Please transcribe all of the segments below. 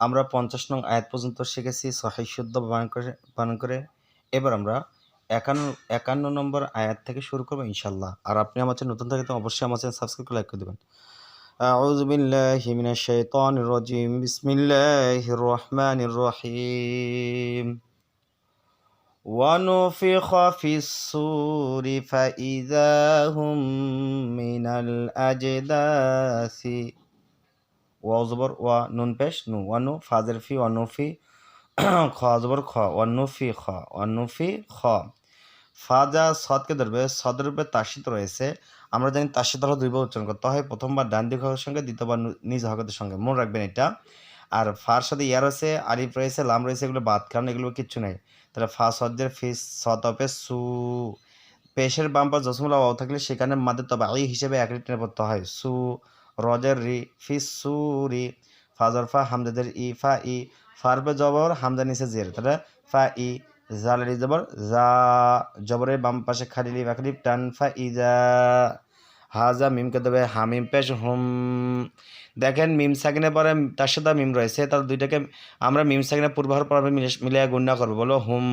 আমরা পঞ্চাশ নং আয়াত পর্যন্ত শিখেছি সহি শুদ্ধ বানান করে বানান করে এবার আমরা একান্ন একান্ন নম্বর আয়াত থেকে শুরু করবো ইনশাল্লাহ আর আপনি আমার চ্যানেল নতুন থাকে তো অবশ্যই আমার চ্যানেল সাবস্ক্রাইব করে লাইক করে দেবেন أعوذ بالله من الشيطان الرجيم بسم الله الرحمن الرحيم ونفخ في الصور فإذا هم من الأجداث ওয়াও জবর, ওয়া নুন পেশ, নু ওয়ানু ফাজের ফি ওয়ানুফি খ জবর, খ ওয়ানুফি খ অন নু ফি, খ। ফাজা সদকে ধরবে, সদের রূপে তাসিত রয়েছে। আমরা জানি তাসিত হলো দুইবার উচ্চারণ করতে হয়। প্রথমবার ডান দিক সঙ্গে, দ্বিতীয়বার নিজ হকের সঙ্গে। মনে রাখবেন এটা। আর ফার সাথে ইয়ার রয়েছে, আলিফ রয়েছে, লাম রয়েছে, এগুলো বাদ, কারণ এগুলো কিচ্ছু নেই। তাহলে ফা সজ্জের ফিস সতপে সু। পেশের বাম্পার জসমুলা ওয়াও থাকলে সেখানে মাদের তবে আই হিসেবে এক টেনে পড়তে হয়। সু রজের রি ফিস ফাজর ফা, হামজাদের ই, ফা ই, ফারবে জবর, হামজা নিচে জের, তাহলে ফা ই, জালের জবর, জা, জবরের বাম পাশে খালি লিপ এক টান, ফা ই ইজা হাজা মিমকে দেবে, হামিম, পেশ, হুম। দেখেন মিম সাকিনে পরে তার সাথে মিম রয়েছে তার দুইটাকে আমরা মিম সাকিনে পূর্বহার পর মিলে মিলিয়ে গুণা করব। বলো হুম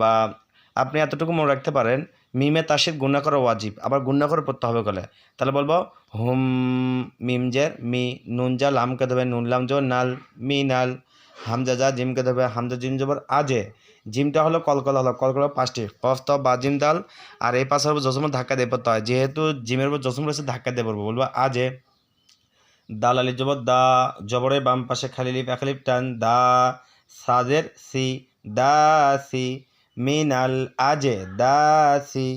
বা আপনি এতটুকু মনে রাখতে পারেন মিমে তাসির গুণা করা ওয়াজিব, আবার গুণা করে পড়তে হবে বলে তাহলে বলব, হুম, মিম জের, মি, নুন জা লামকে দেবে, নুন, লাম জো নাল, মি, নাল, হামজা যা জিমকে দেবে, হামজা, জিম জবর আজে জিমটা হলো কলকলা হলো, কলকলা পাঁচটি, কফ তো বা, জিম দাল আর এই পাশের উপর জসমর ধাক্কা দিয়ে পড়তে হয়। যেহেতু জিমের উপর জসম রয়েছে, ধাক্কা দিয়ে পড়ব, বলব আজে দাল, আলি, জবর, দা জবরের বাম পাশে, খালি, লিপ এক লিপ টান, দা, সাজের, সি, দা, সি মিনাল আজে দা সি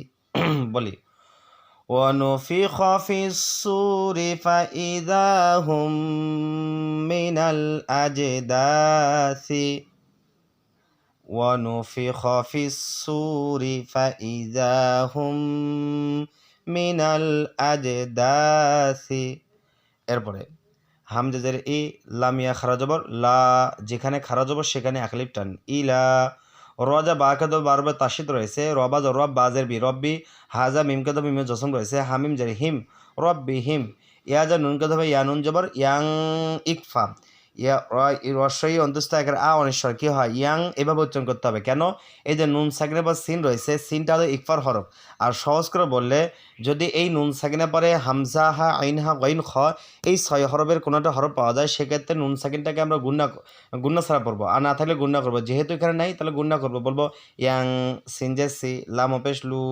বলি ونفخ في الصور فإذا هم من الأجداث ونفخ في الصور فإذا هم من الأجداث এরপরে হামজাদের ই লামিয়া খারাজবর লা যেখানে খারাজবর সেখানে একলিপ টান ইলা রজা বাকাদ বারবার তাসিদ রয়েছে। রবা রব বাজের বি, রব্বি হাজা মিমকাদ মিমে জসম রয়েছে। হামিম জারি হিম, রব্বি হিম। ইয়াজা নুনকাদ ইয়া ইয়ানুন জবর, ইয়াং ইকফা। ইয়া রস্বই অন্তস্থ একের আ অনিশ্বর কী হয়? ইয়াং এভাবে উচ্চারণ করতে হবে। কেন? এই যে নুন সাকিনের পর সিন রয়েছে, সিনটা হলো ইকফার হরফ। আর সহজ করে বললে, যদি এই নুন সাকিনের পরে হামজা হা, আইন হা গইন খ, এই ছয় হরফের কোনো একটা পাওয়া যায়, সেক্ষেত্রে নুন সাকিনটাকে আমরা গুন্না গুন্না ছাড়া পড়ব। আর না থাকলে গুন্না করব। যেহেতু এখানে নাই, তাহলে গুন্না করব। বলব ইয়াং সিনজেসি লাম অপেশ লু,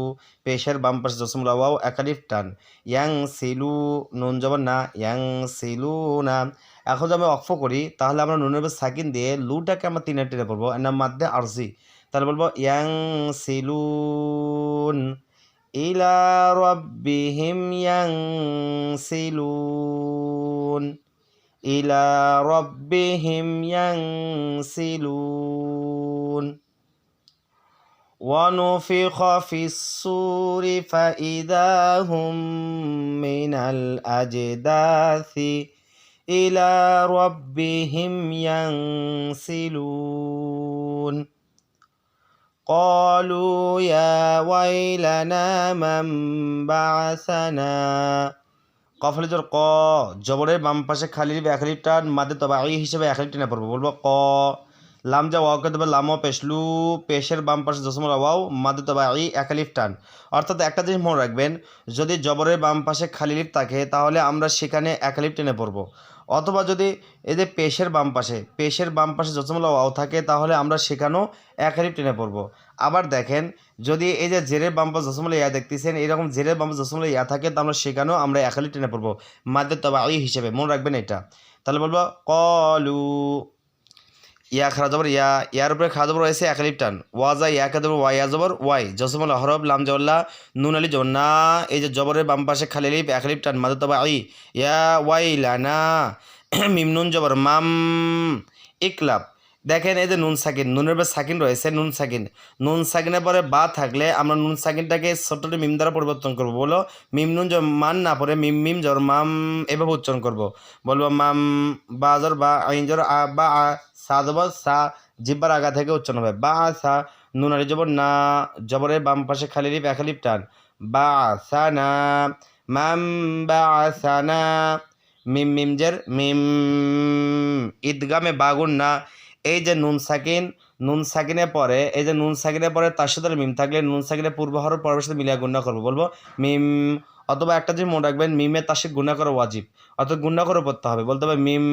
পেশের বাম পাশে জসম লাওয়াও একালিফ টান। ইয়াং সিলু নুন জবর না। ইয়াং সিলু না। এখন যদি আমি অক্ফ করি তাহলে আমরা নুনের উপর সাকিন দিয়ে লুটাকে আমরা তিনে টেনে পড়বো এর নাম মাধ্যে আরজি তাহলে বলবো ইয়াং সিলুন ইলা রব্বিহিম ইয়াং সিলুন ইলা রব্বিহিম ইয়াং সিলুন ونفخ في الصور فإذا هم من الأجداث إلى ربهم ينسلون قالوا يا ويلنا من بعثنا কফলেজর ক জবরের বাম পাশে খালি এক লিটার মাদে তবে আই হিসেবে এক লিটার না পড়বো বলবো ক লাম যা ওয়াকে দেবে লামও পেশলু পেশের বাম পাশে জসমল ওয়াও মাদে তবে আই এক লিফ টান অর্থাৎ একটা জিনিস মনে রাখবেন যদি জবরের বাম পাশে খালি লিফ থাকে তাহলে আমরা সেখানে এক লিফ টেনে পড়বো অথবা যদি এই যে পেশের বাম পাশে, পেশের বাম পাশে জসমল ওয়াও থাকে, তাহলে আমরা সেখানেও এক হারিফ টেনে পড়ব। আবার দেখেন, যদি এই যে জেরের বাম পাশ জসমল ইয়া দেখতেছেন, এরকম জেরের বাম যত জসমল ইয়া থাকে তো আমরা সেখানেও আমরা এক হারিফ টেনে পড়ব। মাদে তবে হিসেবে, মনে রাখবেন এটা। তাহলে বলব, কলু ইয়া খারা জবর, ইয়া, ইয়ার উপরে খারা জবর রয়েছে এক আলিফ টান ওয়াজা ইয়া জবর ওয়াই, ইয়া জবর ওয়াই। জসমল হরব লাম জল্লাহ নুন আলি জবর না, এই যে জবরের বাম পাশে খালি লিপ, এক আলিফ টান মাদু তবা আই। ইয়া ওয়াই লানা মিমনুন জবর, মাম, ইকলাব। দেখেন এই যে নুন সাকিন, নুনের পরে সাকিন রয়েছে, নুন সাকিন। নুন সাকিনের পরে বা থাকলে আমরা নুন সাকিনটাকে ছোট্টটি মিম দ্বারা পরিবর্তন করব। বলো, মিম নুন মান না পরে মিম মিম জর মাম এভাবে উচ্চারণ করব। বলব মাম বা জর বা আইন জর আ বা আ, সা জবর সা, জিব্বার আগা থেকে উচ্চারণ হবে। বা সা নুন আলি জবর না জবরের বাম পাশে খালি লিপ, এক লিপ টান। বা সা না, মাম বা সা না, মিম মিমজের মিম, ঈদগামে বাগুন না এই যে নুন সাকিন, নুন সাকিনে পরে, এই যে নুন সাকিনে পরে তার সাথে মিম থাকলে নুন সাকিনে পূর্ব হরফ পরের সাথে মিলিয়ে গুণা করব। বলব, মিম, অথবা একটা জিনিস মনে রাখবেন, মিমে তার সাথে গুণা করা ওয়াজিব। অর্থাৎ গুণা করে পড়তে হবে। বলতে হবে মিম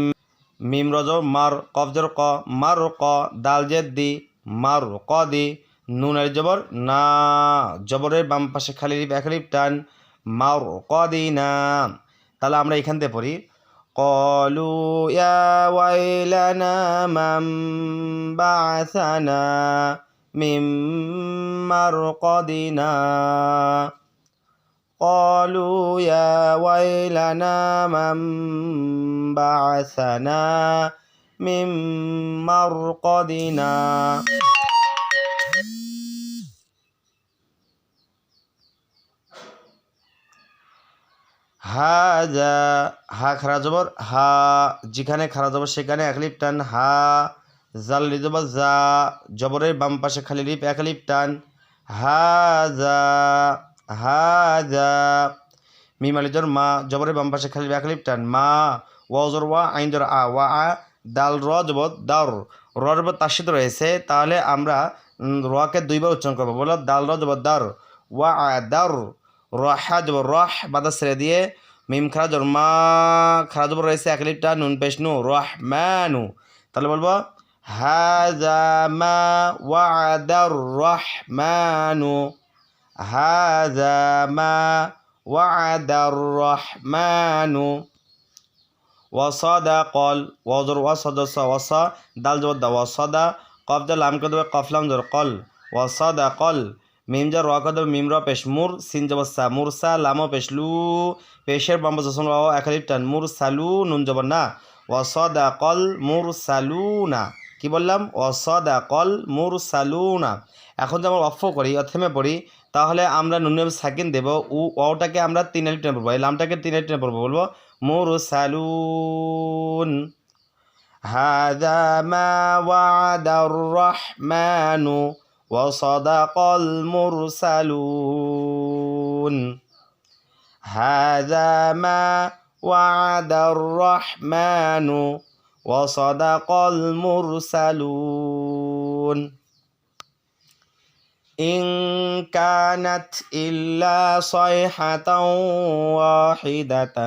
মিম রজ মার কবজর ক, মার ক, দাল জেদ দি, মার ক দি, নুন আর জবর, না, জবরের বাম পাশে খালি লিপ, এক লিপ টান, মার ক দি না। তাহলে আমরা এখান থেকে পড়ি। قالوا يا ويلنا من بعثنا من مرقدنا؟ قالوا يا ويلنا من بعثنا من مرقدنا؟ হাজা, হা খারা জবর, হা, যেখানে খারা জবর সেখানে এক লিপ টান, হা, জাল জবর যা জবরের বাম পাশে খালি লিপ, এক লিপ টান হা হাজা, মিম আলি জর, মা, জবরের বাম পাশে খালি এক লিপ টান, মা ওয়া জর, ওয়া, আইন জর, আ, ওয়া, আ, দাল, র দার র জবর তার রয়েছে, তাহলে আমরা রকে দুইবার উচ্চারণ করব, বলো দাল, র, জবর দার ওয়া, আ দার রহা জবর রহ বাদা ছেড়ে দিয়ে মিম খারা জবর মা খারা জবর রয়েছে এক লিপটা নুন পেশ নু রহ ম্যানু তাহলে বলব হাজা মা ওয়াদার রহমানু হাজা মা ওয়াদার রহমানু ওয়াসাদা কল ওয়াজর ওয়াসাদা সা ওয়াসা দাল জবর দা ওয়াসাদা কফ দা লাম কে দেবে কফলাম জর কল ওয়াসাদা কল মিম যা র কে দেবে মিম র পেশ মুর সিন জবর সা মুরসা লামো পেশ লু পেশের বাম্বা জসম র একালিপ টান মুর সালু নুন জবর না ওয়াসাদা কল মুর সালু না কি বললাম ওয়াসাদা কল মুর সালু না এখন যদি আমরা অফ করি অথ থেমে পড়ি তাহলে আমরা নুনের সাকিন দেব উ ওটাকে আমরা তিন আলিপ টেনে পড়বো এই লামটাকে তিন আলিপ টেনে পড়বো বলবো মুর সালুন هذا ما وعد الرحمن وصدق المرسلون هذا ما وعد الرحمن وصدق المرسلون إن كانت إلا صيحة واحدة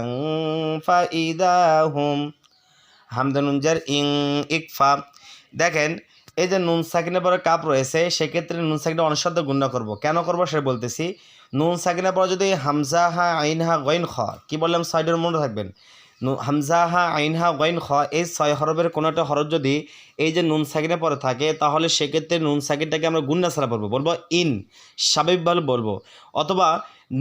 فإذا هم হামদা নুনজার ইং ইকফা দেখেন এই যে নুন সাকিনের পরে কাপ রয়েছে, সেক্ষেত্রে নুন সাকিনে অনুসাদ্য গুণ্য করব। কেন করব সেটা বলতেছি, নুন সাকিনের পরে যদি হামজা হা আইন হা গইন খ, কি বললাম সাইডের মনে থাকবেন? হামজা হা আইন হা গইন খ, এই ছয় হরফের কোনো একটা হরফ যদি এই যে নুন সাকিনের পরে থাকে, তাহলে সেক্ষেত্রে নুন সাকিনটাকে আমরা গুন্না ছাড়া বলব বলব ইন, স্বাভাবিকভাবে বলব। অথবা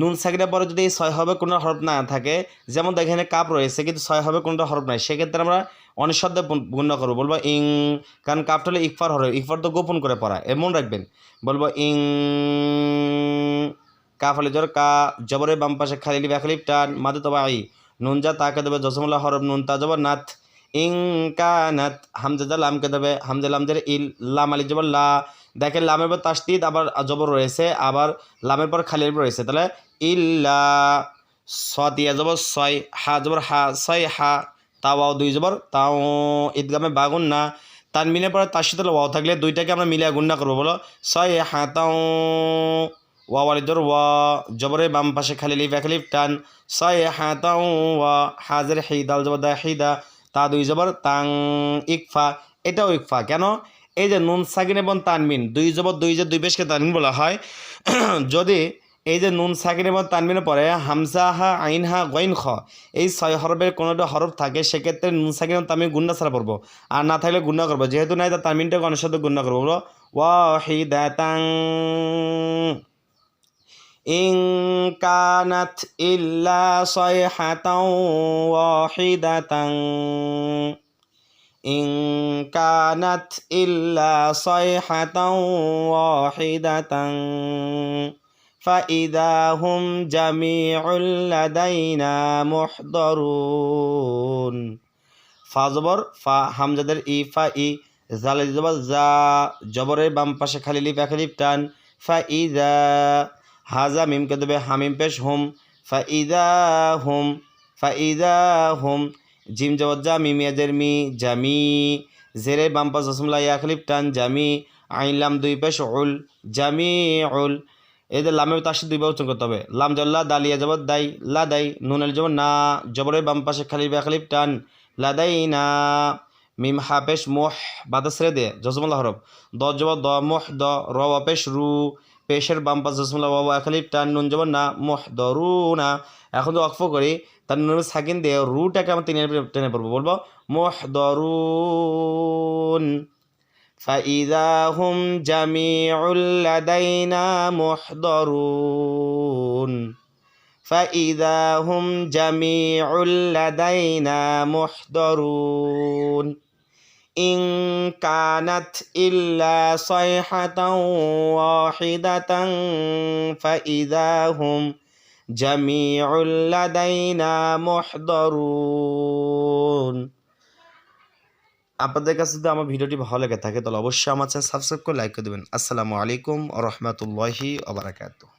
নুন সাকিনের পরে যদি এই ছয় হবে কোনো হরফ না থাকে, যেমন দেখেন কাপ রয়েছে, কিন্তু ছয় হবে কোনোটা হরফ নাই, সেক্ষেত্রে আমরা অনিঃশব্দে গুণ্য করব। বলব ইং, কারণ কাপটা হলে ইকফার হরফ, ইকফার তো গোপন করে পড়া। এমন রাখবেন। বলব ইং কাফ হলে জোর, কা, জবরে বাম পাশে খালি লিপ খালিপ টান, মাদে তবা আই। নুন যা তাকে দেবে জসমুল্লাহ হরব নুন তা জবর নাথ ইং, কা নাথ হামজা যা লামকে দেবে, হামজা লামজের ইল, লাম আলি জবর লা। দেখেন লামের পর তাসদিদ আবার জবর রয়েছে, আবার লামের পর খালি রয়েছে। তাহলে ইল্লা, স দিয়া জবর ছয় হা জবর, হা ছয় হা। তাওয়াও দুই জবর, তাও ঈদগামে বাগুন না তানমিনের পরে তার সাথে ওয়াও থাকলে দুইটাকে আমরা মিলিয়ে গুণ না করব বলো। ছয় হা তাও ওয়া ওয়ালিদর ওয়া, জবরে বাম পাশে খালি লিফ এক লিফ টান। ছয় হা তাও ওয়া, হাজের হি দাল জবর দা হিদা। তা দুই জবর, তাং ইকফা, এটাও ইকফা। কেন? এই যে নুন সাকিন এবং তানমিন, দুই জবর, দুই যে দুই পেশকে তানমিন বলা হয়। যদি এই যে নুন সাকির এবং তানবিনের পরে হামসা হা, আইন হা গইন খ, এই ছয় হরফের কোনো একটা হরফ থাকে, সেক্ষেত্রে নুন সাকির এবং তানবিন গুন্না ছাড়া পড়ব। আর না থাকলে গুন্না করব। যেহেতু নাই তার তানবিনটাকে অনুসাদ গুন্না করব। বলো, ওয়াহিদাতাং ইং কানাত ইল্লা ছয় হাতাও সয়হাতাং ওয়াহিদাতাং ইং কানাত ইল্লা ছয় হাতাও সয়হাতাং ওয়াহিদাতাং فإذا هم جميع لدينا محضرون ফাজবর ফা হামজাদের ই ফা ই জালে জবর জা জবরের বাম পাশে খালি লিপ এক লিপ টান ফা ইদা হাজা মিমকে দেবে হামিম পেশ হুম ফা ইদা হুম ফাইদা হুম জিম জবজ্জা মিমিয়াজের মি জামি জেরে বাম্পা জসমলা ইয়াকলিপ টান জামি আইলাম দুই পেশ উল জামি উল এদের লামে তার সাথে দুইবার উচ্চারণ করতে হবে। লাম জল্লা দালিয়া জবর, দাই, লা, দাই নুনের জবর, না, জবরের বাম পাশে খালি ব্যাখালিপ টান লাদাই না, মিম, হা হাফেশ মোহ বাতাসরে দে জসমুল্লাহ হরফ, দ, জবর, দ, মোহ, দ, র পেশ, রু, পেশের বাম পাশে জসমুল্লাহ বাবা এখালিপ টান, নুন, জবর, না, মোহ, দ, রু, না। এখন তো অক্ফ করি, তার নুন, সাকিন দিয়ে রুটাকে আমরা টেনে টেনে পড়ব। বলব, মোহ দরুন فإذا هم جميع لدينا محضرون فإذا هم جميع لدينا محضرون إن كانت إلا صيحة واحدة فإذا هم جميع لدينا محضرون আপনাদের কাছে যদি আমার ভিডিওটি ভালো লেগে থাকে, তাহলে অবশ্যই আমার চ্যানেল সাবস্ক্রাইব করে লাইক করে দেবেন। আসসালামু আলাইকুম রহমতুল্লাহি ওবরাকাতুহ